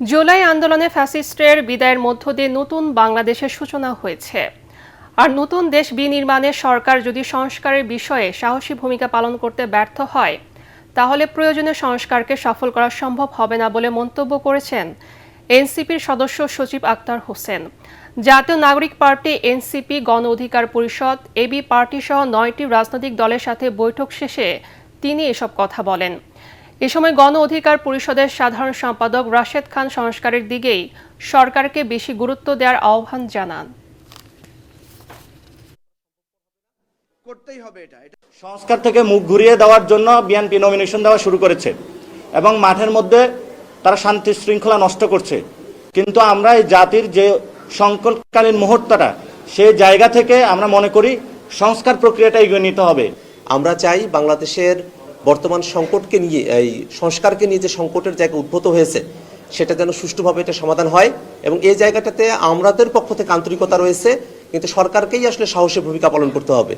জুলাই আন্দোলনে ফ্যাসিস্টের বিদায়ের মধ্য দিয়ে নতুন বাংলাদেশের সূচনা হয়েছে। আর নতুন দেশ বিনির্মাণে সরকার যদি সংস্কারের বিষয়ে সাহসী ভূমিকা পালন করতে ব্যর্থ হয়, তাহলে প্রয়োজনীয় সংস্কারকে সফল করা সম্ভব হবে না বলে মন্তব্য করেছেন এনসিপির সদস্য সচিব আক্তার হোসেন। জাতীয় নাগরিক পার্টি এনসিপি গণ অধিকার পরিষদ, এবি পার্টি সহ নয়টি রাজনৈতিক দলের সাথে বৈঠক শেষে তিনি এসব কথা বলেন। এ সময় গণ অধিকার পরিষদের সাধারণ সম্পাদক রাশেদ খান সংস্কারের দিকেই সরকারকে বেশি গুরুত্ব দেওয়ার আহ্বান জানান। করতেই হবে এটা। এটা সংস্কার থেকে মুখ ঘুরিয়ে দেওয়ার জন্য বিএনপি নমিনেশন দেওয়া শুরু করেছে এবং মাঠের মধ্যে তারা শান্তি শৃঙ্খলা নষ্ট করছে। কিন্তু আমরা এই জাতির যে সংকটকালীন মুহূর্তটা সেই জায়গা থেকে আমরা মনে করি সংস্কার প্রক্রিয়াটা এগিয়ে নিতে হবে। আমরা চাই বাংলাদেশের বর্তমান সংকটকে নিয়ে, এই সংস্কারকে নিয়ে যে সংকটের জায়গা উদ্ভূত হয়েছে, সেটা যেন সুষ্ঠুভাবে এটা সমাধান হয় এবং এই জায়গাটাতে আমাদের পক্ষ থেকে আন্তরিকতা রয়েছে, কিন্তু সরকারকেই আসলে সাহসী ভূমিকা পালন করতে হবে।